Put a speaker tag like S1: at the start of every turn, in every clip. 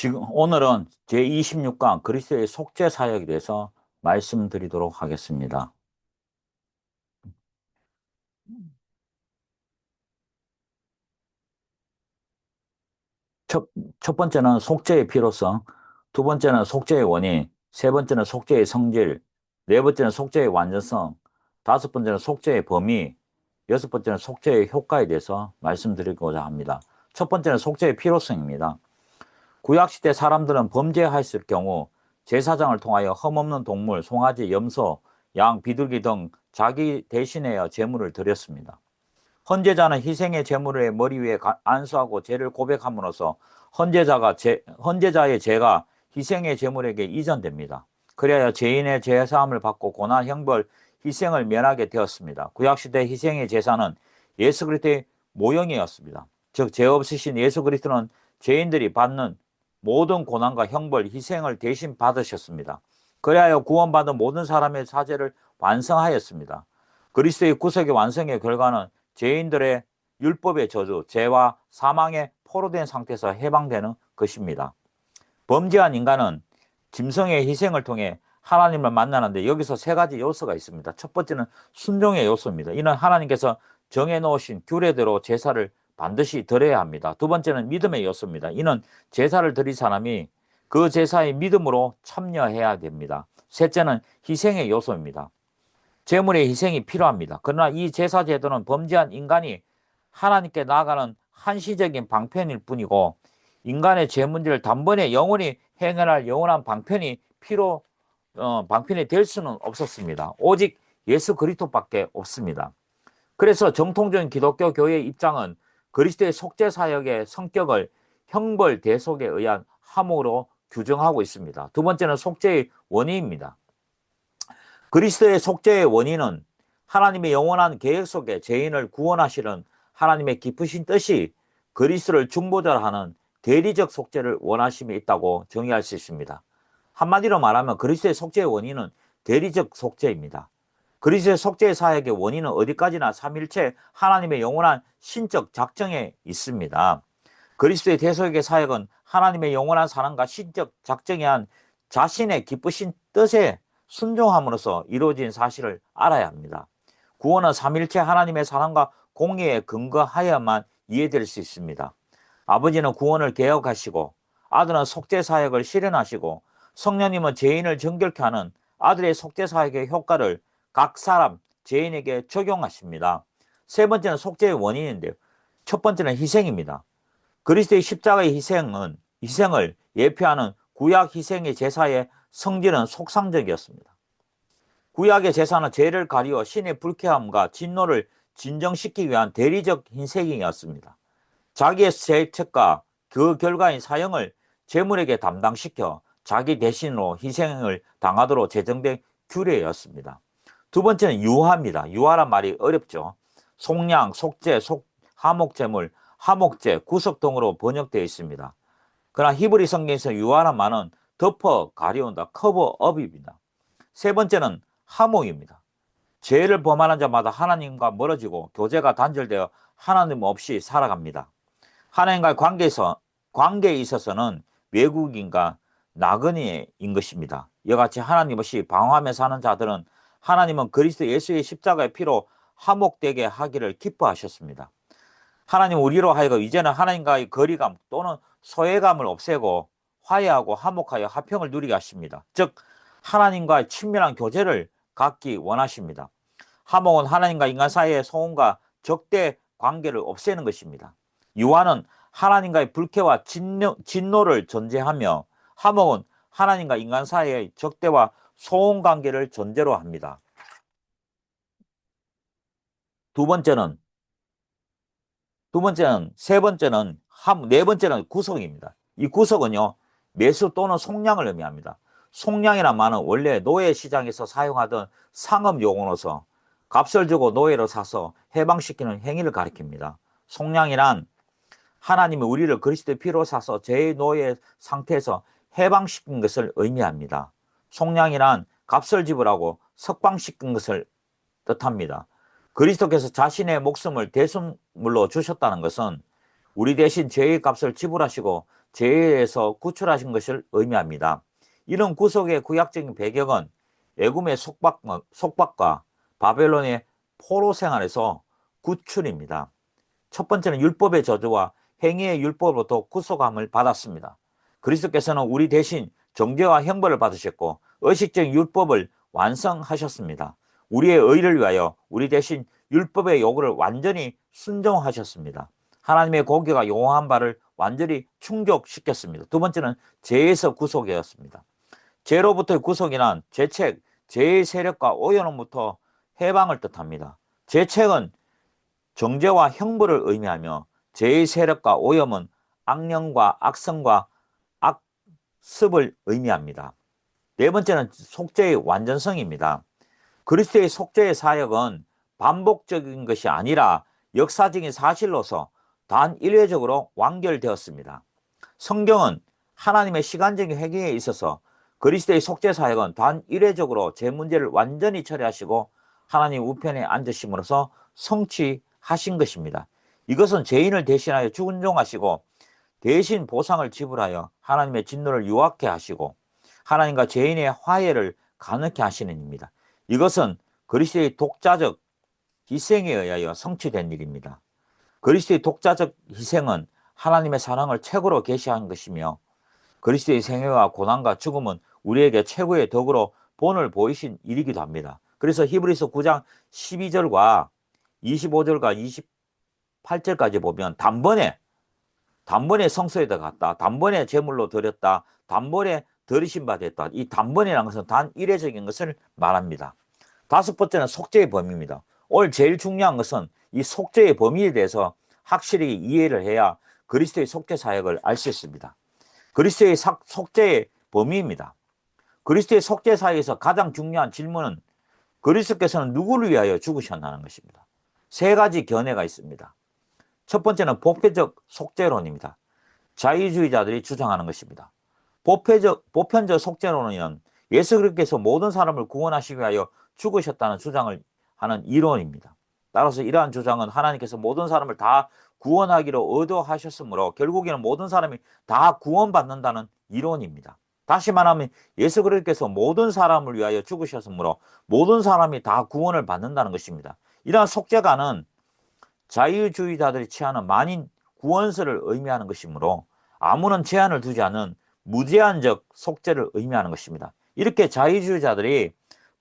S1: 지금 오늘은 제26강 그리스도의 속죄 사역에 대해서 말씀드리도록 하겠습니다. 첫, 첫 번째는 속죄의 필요성, 두 번째는 속죄의 원인, 세 번째는 속죄의 성질, 네 번째는 속죄의 완전성, 다섯 번째는 속죄의 범위, 여섯 번째는 속죄의 효과에 대해서 말씀드리고자 합니다. 첫 번째는 속죄의 필요성입니다. 구약시대 사람들은 범죄하였을 경우 제사장을 통하여 흠없는 동물, 송아지, 염소, 양, 비둘기 등 자기 대신하여 제물을 드렸습니다. 헌제자는 희생의 제물의 머리 위에 안수하고 죄를 고백함으로써 헌제자가 제, 헌제자의 죄가 희생의 제물에게 이전됩니다. 그래야 죄인의 죄사함을 받고 고난, 형벌, 희생을 면하게 되었습니다. 구약시대 희생의 제사는 예수 그리스도의 모형이었습니다. 즉, 죄 없으신 예수 그리스도는 죄인들이 받는 모든 고난과 형벌, 희생을 대신 받으셨습니다. 그리하여 구원받은 모든 사람의 사죄를 완성하였습니다. 그리스도의 구속의 완성의 결과는 죄인들의 율법의 저주, 죄와 사망에 포로된 상태에서 해방되는 것입니다. 범죄한 인간은 짐승의 희생을 통해 하나님을 만나는데 여기서 세 가지 요소가 있습니다. 첫 번째는 순종의 요소입니다. 이는 하나님께서 정해놓으신 규례대로 제사를 반드시 드려야 합니다. 두 번째는 믿음의 요소입니다. 이는 제사를 드린 사람이 그 제사의 믿음으로 참여해야 됩니다. 셋째는 희생의 요소입니다. 제물의 희생이 필요합니다. 그러나 이 제사 제도는 범죄한 인간이 하나님께 나아가는 한시적인 방편일 뿐이고 인간의 죄 문제를 단번에 영원히 해결할 영원한 방편이 필요 어, 방편이 될 수는 없었습니다. 오직 예수 그리스도밖에 없습니다. 그래서 정통적인 기독교 교회의 입장은 그리스도의 속죄 사역의 성격을 형벌 대속에 의한 함으로 규정하고 있습니다. 두 번째는 속죄의 원인입니다. 그리스도의 속죄의 원인은 하나님의 영원한 계획 속에 죄인을 구원하시는 하나님의 깊으신 뜻이 그리스도를 중보자하는 대리적 속죄를 원하심이 있다고 정의할 수 있습니다. 한마디로 말하면 그리스도의 속죄의 원인은 대리적 속죄입니다. 그리스도의 속죄의 사역의 원인은 어디까지나 삼일체 하나님의 영원한 신적 작정에 있습니다. 그리스도의 대속의 사역은 하나님의 영원한 사랑과 신적 작정에 한 자신의 기쁘신 뜻에 순종함으로써 이루어진 사실을 알아야 합니다. 구원은 삼일체 하나님의 사랑과 공의에 근거하여만 이해될 수 있습니다. 아버지는 구원을 개혁하시고 아들은 속죄 사역을 실현하시고 성령님은 죄인을 정결케 하는 아들의 속죄 사역의 효과를 각 사람 죄인에게 적용하십니다. 세 번째는 속죄의 원인인데요. 첫 번째는 희생입니다. 그리스도의 십자가의 희생은 희생을 예표하는 구약 희생의 제사의 성질은 속상적이었습니다. 구약의 제사는 죄를 가리워 신의 불쾌함과 진노를 진정시키기 위한 대리적 희생이었습니다. 자기의 죄책과 그 결과인 사형을 제물에게 담당시켜 자기 대신으로 희생을 당하도록 제정된 규례였습니다. 두 번째는 유화입니다. 유화란 말이 어렵죠. 속량, 속죄, 속, 하목제물, 하목제, 구석 등으로 번역되어 있습니다. 그러나 히브리 성경에서 유화란 말은 덮어 가려운다, 커버업입니다. 세 번째는 하목입니다. 죄를 범하는 자마다 하나님과 멀어지고 교제가 단절되어 하나님 없이 살아갑니다. 하나님과의 관계에서 관계에 있어서는 외국인과 나그네인 것입니다. 이와 같이 하나님 없이 방황하며 사는 자들은 하나님은 그리스도 예수의 십자가의 피로 화목되게 하기를 기뻐하셨습니다. 하나님 우리로 하여금 이제는 하나님과의 거리감 또는 소외감을 없애고 화해하고 화목하여 화평을 누리게 하십니다. 즉 하나님과의 친밀한 교제를 갖기 원하십니다. 화목은 하나님과 인간 사이의 소음과 적대 관계를 없애는 것입니다. 유화는 하나님과의 불쾌와 진노, 진노를 전제하며 화목은 하나님과 인간 사이의 적대와 소음 관계를 전제로 합니다. 두 번째는 두 번째는 세 번째는 네 번째는 구속입니다. 이 구속은요 매수 또는 속량을 의미합니다. 속량이란 말은 원래 노예 시장에서 사용하던 상업 용어로서 값을 주고 노예로 사서 해방시키는 행위를 가리킵니다. 속량이란 하나님이 우리를 그리스도의 피로 사서 죄의 노예 상태에서 해방시킨 것을 의미합니다. 속량이란 값을 지불하고 석방시킨 것을 뜻합니다. 그리스도께서 자신의 목숨을 대순물로 주셨다는 것은 우리 대신 죄의 값을 지불하시고 죄에서 구출하신 것을 의미합니다. 이런 구속의 구약적인 배경은 애굽의 속박, 속박과 바벨론의 포로 생활에서 구출입니다. 첫 번째는 율법의 저주와 행위의 율법으로부터 구속함을 받았습니다. 그리스도께서는 우리 대신 정죄와 형벌을 받으셨고 의식적인 율법을 완성하셨습니다. 우리의 의를 위하여 우리 대신 율법의 요구를 완전히 순종하셨습니다. 하나님의 고기가 용한 바를 완전히 충족시켰습니다. 두 번째는 죄에서 구속이었습니다. 죄로부터의 구속이란 죄책, 죄의 세력과 오연음부터 해방을 뜻합니다. 죄책은 정죄와 형벌을 의미하며 죄의 세력과 오염은 악령과 악성과 악 습을 의미합니다. 네 번째는 속죄의 완전성입니다. 그리스도의 속죄의 사역은 반복적인 것이 아니라 역사적인 사실로서 단 일회적으로 완결되었습니다. 성경은 하나님의 시간적인 회개에 있어서 그리스도의 속죄 사역은 단 일회적으로 제 문제를 완전히 처리하시고 하나님 우편에 앉으심으로써 성취하신 것입니다. 이것은 죄인을 대신하여 죽은 종하시고 대신 보상을 지불하여 하나님의 진노를 유확해 하시고 하나님과 죄인의 화해를 가능케 하시는 입니다. 이것은 그리스도의 독자적 희생에 의하여 성취된 일입니다. 그리스도의 독자적 희생은 하나님의 사랑을 최고로 계시한 것이며 그리스도의 생애와 고난과 죽음은 우리에게 최고의 덕으로 본을 보이신 일이기도 합니다. 그래서 히브리서 9장 12절과 25절과 28절까지 보면 단번에 단번에 성소에다 갔다. 단번에 제물로 드렸다. 단번에 들으신 바 됐다. 이 단번이라는 것은 단 일회적인 것을 말합니다. 다섯 번째는 속죄의 범위입니다. 오늘 제일 중요한 것은 이 속죄의 범위에 대해서 확실히 이해를 해야 그리스도의 속죄 사역을 알 수 있습니다. 그리스도의 속죄의 범위입니다. 그리스도의 속죄 사역에서 가장 중요한 질문은 그리스도께서는 누구를 위하여 죽으셨나는 것입니다. 세 가지 견해가 있습니다. 첫 번째는 보편적 속죄론입니다. 자유주의자들이 주장하는 것입니다. 보편적, 보편적 속죄론은 예수 그리스도께서 모든 사람을 구원하시기 위하여 죽으셨다는 주장을 하는 이론입니다. 따라서 이러한 주장은 하나님께서 모든 사람을 다 구원하기로 의도하셨으므로 결국에는 모든 사람이 다 구원받는다는 이론입니다. 다시 말하면 예수 그리스도께서 모든 사람을 위하여 죽으셨으므로 모든 사람이 다 구원을 받는다는 것입니다. 이러한 속죄가는 자유주의자들이 취하는 만인 구원서를 의미하는 것이므로 아무런 제한을 두지 않은 무제한적 속죄를 의미하는 것입니다. 이렇게 자유주의자들이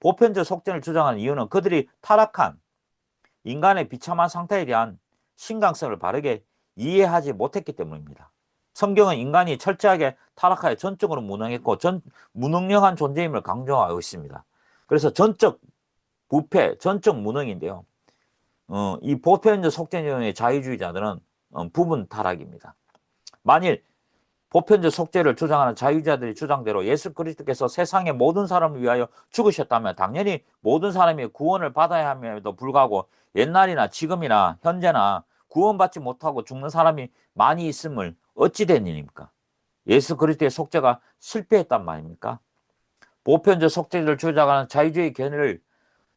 S1: 보편적 속죄를 주장하는 이유는 그들이 타락한 인간의 비참한 상태에 대한 신강성을 바르게 이해하지 못했기 때문입니다. 성경은 인간이 철저하게 타락하여 전적으로 무능했고 전, 무능력한 존재임을 강조하고 있습니다. 그래서 전적 부패, 전적 무능인데요. 어, 이 보편적 속죄론의 자유주의자들은 어, 부분 타락입니다. 만일 보편적 속죄를 주장하는 자유자들의 주장대로 예수 그리스도께서 세상의 모든 사람을 위하여 죽으셨다면 당연히 모든 사람이 구원을 받아야 함에도 불구하고 옛날이나 지금이나 현재나 구원받지 못하고 죽는 사람이 많이 있음을 어찌 된 일입니까? 예수 그리스도의 속죄가 실패했단 말입니까? 보편적 속죄를 주장하는 자유주의 견해를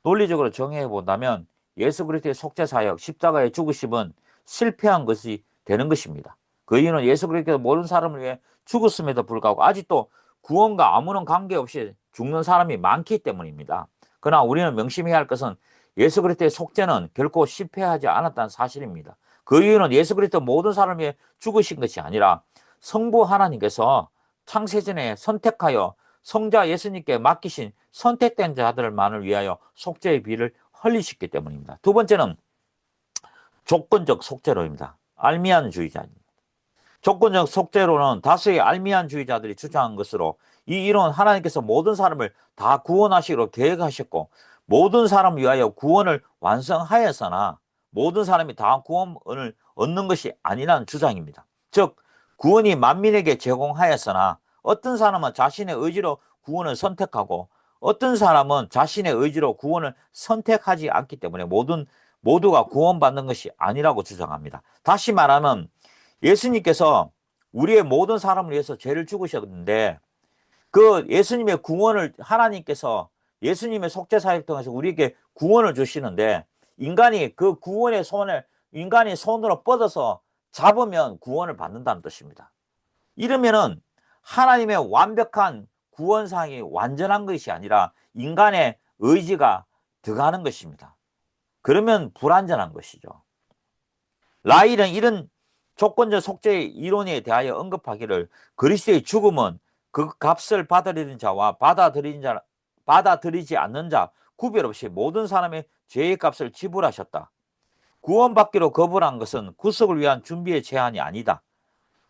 S1: 논리적으로 정의해 본다면 예수 그리스도의 속죄 사역, 십자가의 죽으심은 실패한 것이 되는 것입니다. 그 이유는 예수 그리스도께서 모든 사람을 위해 죽었음에도 불구하고 아직도 구원과 아무런 관계없이 죽는 사람이 많기 때문입니다. 그러나 우리는 명심해야 할 것은 예수 그리스도의 속죄는 결코 실패하지 않았다는 사실입니다. 그 이유는 예수 그리스도 모든 위해 죽으신 것이 아니라 성부 하나님께서 창세전에 선택하여 성자 예수님께 맡기신 선택된 자들만을 위하여 속죄의 비를 흘리셨기 때문입니다. 두 번째는 조건적 속죄로입니다. 알미안 주의자입니다. 조건적 속죄로는 다수의 알미안 주의자들이 주장한 것으로 이 이론 하나님께서 모든 사람을 다 구원하시기로 계획하셨고 모든 사람을 위하여 구원을 완성하였으나 모든 사람이 다 구원을 얻는 것이 아니라는 주장입니다. 즉 구원이 만민에게 제공하였으나 어떤 사람은 자신의 의지로 구원을 선택하고 어떤 사람은 자신의 의지로 구원을 선택하지 않기 때문에 모든 모두가 구원받는 것이 아니라고 주장합니다. 다시 말하면 예수님께서 우리의 모든 사람을 위해서 죄를 죽으셨는데 그 예수님의 구원을 하나님께서 예수님의 속죄 사역 통해서 우리에게 구원을 주시는데 인간이 그 구원의 손을 인간이 손으로 뻗어서 잡으면 구원을 받는다는 뜻입니다. 이러면은 하나님의 완벽한 구원상이 완전한 것이 아니라 인간의 의지가 들어가는 것입니다. 그러면 불완전한 것이죠. 라일은 이런 조건적 속죄의 이론에 대하여 언급하기를 그리스도의 죽음은 그 값을 받아들이는 자와 받아들이는 자, 받아들이지 않는 자 구별 없이 모든 사람의 죄의 값을 지불하셨다. 구원받기로 거부한 것은 구속을 위한 준비의 제한이 아니다.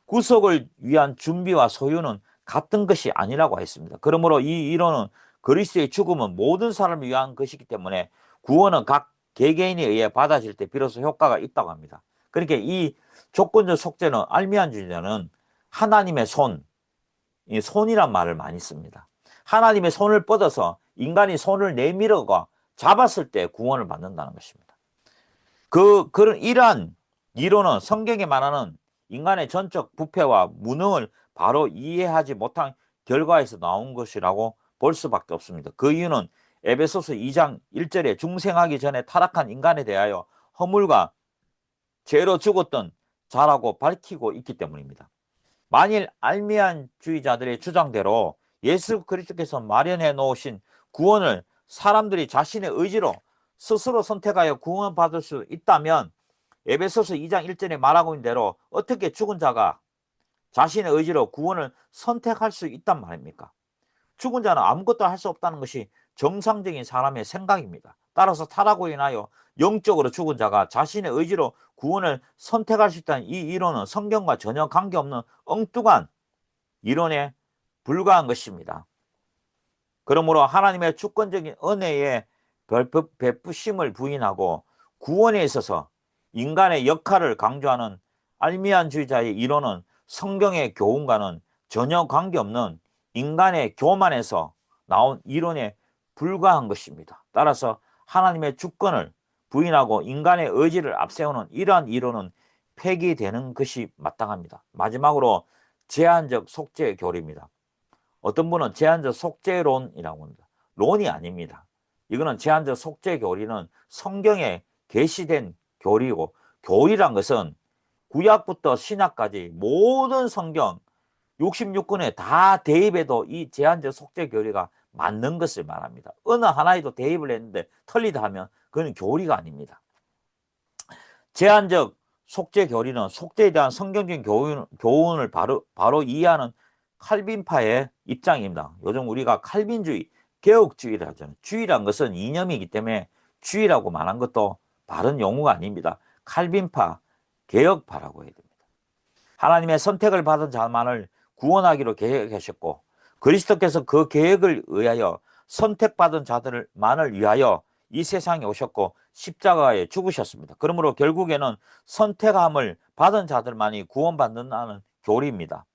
S1: 구속을 위한 준비와 소유는 같은 것이 아니라고 했습니다. 그러므로 이 이론은 그리스도의 죽음은 모든 사람을 위한 것이기 때문에 구원은 각 개개인에 의해 받아질 때 비로소 효과가 있다고 합니다. 그러니까 이 조건적 속죄는 알미안 주자는 하나님의 손, 이 손이란 말을 많이 씁니다. 하나님의 손을 뻗어서 인간이 손을 내밀어가 잡았을 때 구원을 받는다는 것입니다. 그 그런 이러한 이론은 성경에 말하는 인간의 전적 부패와 무능을 바로 이해하지 못한 결과에서 나온 것이라고 볼 수밖에 없습니다. 그 이유는 에베소서 2장 1절에 중생하기 전에 타락한 인간에 대하여 허물과 죄로 죽었던 자라고 밝히고 있기 때문입니다. 만일 알미안 주의자들의 주장대로 예수 그리스도께서 마련해 놓으신 구원을 사람들이 자신의 의지로 스스로 선택하여 구원받을 수 있다면 에베소서 2장 1절에 말하고 있는 대로 어떻게 죽은 자가 자신의 의지로 구원을 선택할 수 있단 말입니까? 죽은 자는 아무것도 할 수 없다는 것이 정상적인 사람의 생각입니다. 따라서 타락으로 인하여 영적으로 죽은 자가 자신의 의지로 구원을 선택할 수 있다는 이 이론은 성경과 전혀 관계없는 엉뚱한 이론에 불과한 것입니다. 그러므로 하나님의 주권적인 은혜의 베푸심을 부인하고 구원에 있어서 인간의 역할을 강조하는 알미안주의자의 이론은 성경의 교훈과는 전혀 관계없는 인간의 교만에서 나온 이론에 불과한 것입니다. 따라서 하나님의 주권을 부인하고 인간의 의지를 앞세우는 이러한 이론은 폐기되는 것이 마땅합니다. 마지막으로 제한적 속죄 교리입니다. 어떤 분은 제한적 속죄론이라고 합니다. 론이 아닙니다. 이거는 제한적 속죄 교리는 성경에 게시된 교리고 교리란 것은 구약부터 신약까지 모든 성경 66권에 다 대입해도 이 제한적 속죄 교리가 맞는 것을 말합니다. 어느 하나에도 대입을 했는데 틀리다 하면 그건 교리가 아닙니다. 제한적 속죄 교리는 속죄에 대한 성경적인 교훈, 교훈을 바로, 바로 이해하는 칼빈파의 입장입니다. 요즘 우리가 칼빈주의, 개혁주의를 하잖아요. 주의란 것은 이념이기 때문에 주의라고 말한 것도 바른 용어가 아닙니다. 칼빈파, 개혁파라고 해야 됩니다. 하나님의 선택을 받은 자만을 구원하기로 계획하셨고 그리스도께서 그 계획을 의하여 선택받은 자들만을 위하여 이 세상에 오셨고 십자가에 죽으셨습니다. 그러므로 결국에는 선택함을 받은 자들만이 구원받는다는 교리입니다.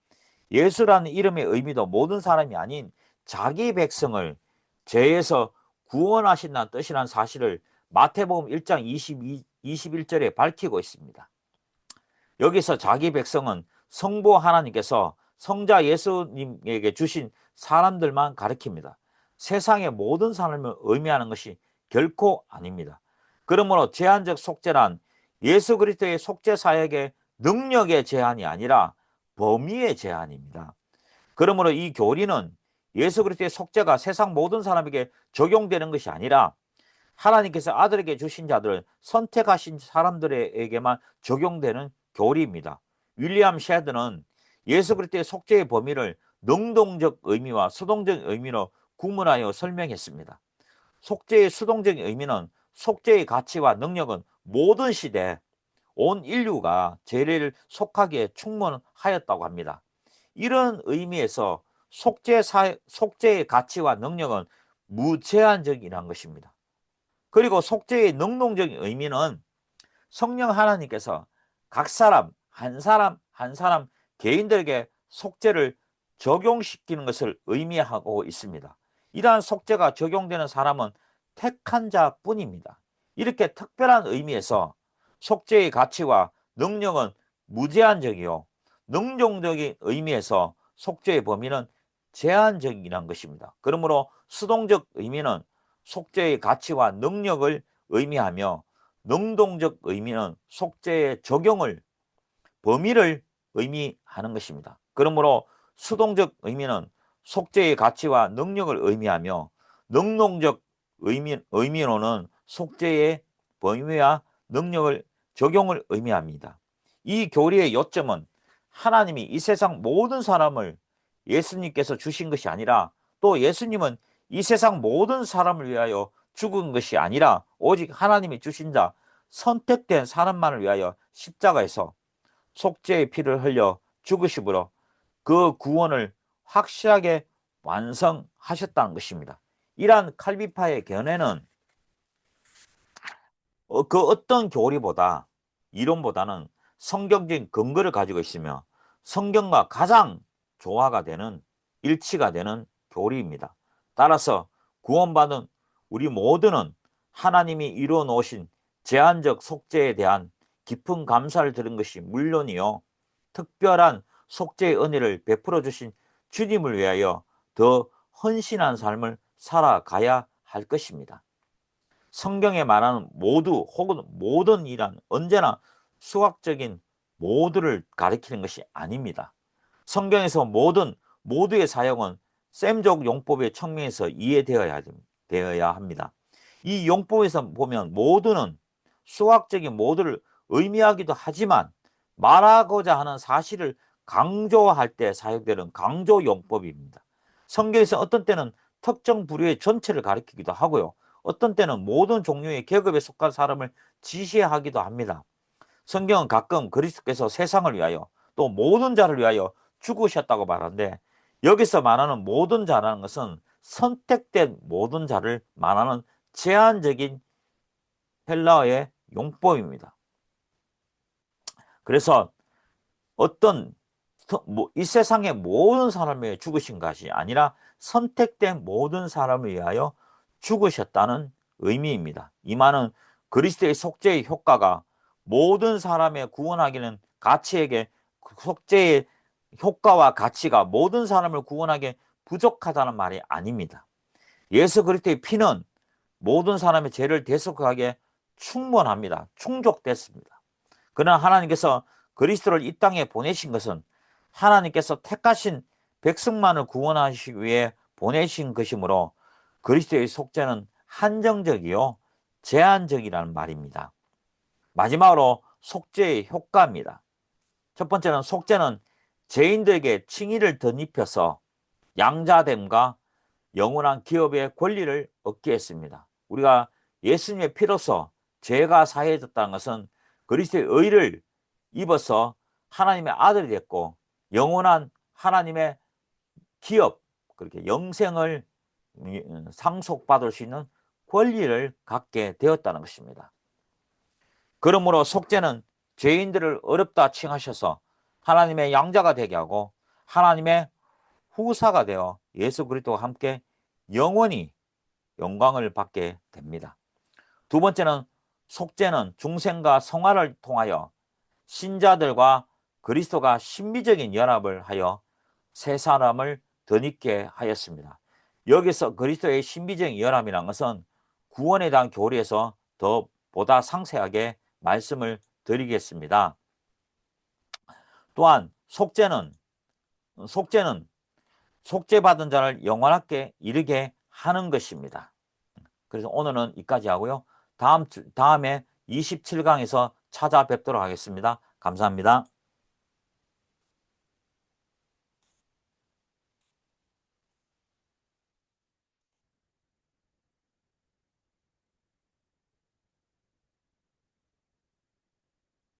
S1: 예수라는 이름의 의미도 모든 사람이 아닌 자기 백성을 죄에서 구원하신다는 뜻이라는 사실을 마태복음 1장 22, 21절에 밝히고 있습니다. 여기서 자기 백성은 성부 하나님께서 성자 예수님에게 주신 사람들만 가리킵니다. 세상의 모든 사람을 의미하는 것이 결코 아닙니다. 그러므로 제한적 속죄란 예수 그리스도의 속죄 사역의 능력의 제한이 아니라 범위의 제한입니다. 그러므로 이 교리는 예수 그리스도의 속죄가 세상 모든 사람에게 적용되는 것이 아니라 하나님께서 아들에게 주신 자들을 선택하신 사람들에게만 적용되는 교리입니다. 윌리엄 셰드는 예수 그리스도의 속죄의 범위를 능동적 의미와 수동적 의미로 구분하여 설명했습니다. 속죄의 수동적인 의미는 속죄의 가치와 능력은 모든 시대 온 인류가 죄를 속하기에 충분하였다고 합니다. 이런 의미에서 속죄 사, 속죄의 가치와 능력은 무제한적이라는 것입니다. 그리고 속죄의 능동적인 의미는 성령 하나님께서 각 사람 한 사람 한 사람 개인들에게 속죄를 적용시키는 것을 의미하고 있습니다. 이러한 속죄가 적용되는 사람은 택한 자뿐입니다. 이렇게 특별한 의미에서 속죄의 가치와 능력은 무제한적이요. 능동적인 의미에서 속죄의 범위는 제한적이라는 것입니다. 그러므로 수동적 의미는 속죄의 가치와 능력을 의미하며 능동적 의미는 속죄의 적용을 범위를 의미하는 것입니다. 그러므로 수동적 의미는 속죄의 가치와 능력을 의미하며 능동적 의미, 의미로는 속죄의 범위와 능력을 적용을 의미합니다. 이 교리의 요점은 하나님이 이 세상 모든 사람을 예수님께서 주신 것이 아니라 또 예수님은 이 세상 모든 사람을 위하여 죽은 것이 아니라 오직 하나님이 주신 자 선택된 사람만을 위하여 십자가에서 속죄의 피를 흘려 죽으심으로 그 구원을 확실하게 완성하셨다는 것입니다. 이러한 칼비파의 견해는 어, 그 어떤 교리보다 이론보다는 성경적인 근거를 가지고 있으며 성경과 가장 조화가 되는 일치가 되는 교리입니다. 따라서 구원받은 우리 모두는 하나님이 이루어 놓으신 제한적 속죄에 대한 깊은 감사를 들은 것이 물론이요. 특별한 속죄의 은혜를 베풀어 주신 주님을 위하여 더 헌신한 삶을 살아가야 할 것입니다. 성경에 말하는 모두 혹은 모든 이란 언제나 수학적인 모두를 가리키는 것이 아닙니다. 성경에서 모든 모두의 사용은 셈족 용법의 측면에서 이해되어야 되어야 합니다. 이 용법에서 보면 모두는 수학적인 모두를 의미하기도 하지만 말하고자 하는 사실을 강조할 때 사용되는 강조 용법입니다. 성경에서 어떤 때는 특정 부류의 전체를 가리키기도 하고요. 어떤 때는 모든 종류의 계급에 속한 사람을 지시하기도 합니다. 성경은 가끔 그리스도께서 세상을 위하여 또 모든 자를 위하여 죽으셨다고 말하는데 여기서 말하는 모든 자라는 것은 선택된 모든 자를 말하는 제한적인 헬라어의 용법입니다. 그래서 어떤 뭐이 세상의 모든 사람에 죽으신 것이 아니라 선택된 모든 사람을 위하여 죽으셨다는 의미입니다. 이 말은 그리스도의 속죄의 효과가 모든 사람의 구원하기는 가치에게 속죄의 효과와 가치가 모든 사람을 구원하기에 부족하다는 말이 아닙니다. 예수 그리스도의 피는 모든 사람의 죄를 대속하기에 충분합니다. 충족됐습니다. 그러나 하나님께서 그리스도를 이 땅에 보내신 것은 하나님께서 택하신 백성만을 구원하시기 위해 보내신 것이므로 그리스도의 속죄는 한정적이요 제한적이라는 말입니다. 마지막으로 속죄의 효과입니다. 첫 번째는 속죄는 죄인들에게 칭의를 덧입혀서 양자됨과 영원한 기업의 권리를 얻게 했습니다. 우리가 예수님의 피로서 죄가 사해졌다는 것은 그리스도의 의를 입어서 하나님의 아들이 됐고 영원한 하나님의 기업 그렇게 영생을 상속받을 수 있는 권리를 갖게 되었다는 것입니다. 그러므로 속죄는 죄인들을 어렵다 칭하셔서 하나님의 양자가 되게 하고 하나님의 후사가 되어 예수 그리스도와 함께 영원히 영광을 받게 됩니다. 두 번째는 속죄는 중생과 성화를 통하여 신자들과 그리스도가 신비적인 연합을 하여 새 사람을 덧입게 하였습니다. 여기서 그리스도의 신비적인 연합이라는 것은 구원에 대한 교리에서 더 보다 상세하게 말씀을 드리겠습니다. 또한 속죄는 속죄는 속죄받은 자를 영원하게 이르게 하는 것입니다. 그래서 오늘은 이까지 하고요. 다음 다음에 27강에서 찾아뵙도록 하겠습니다. 감사합니다.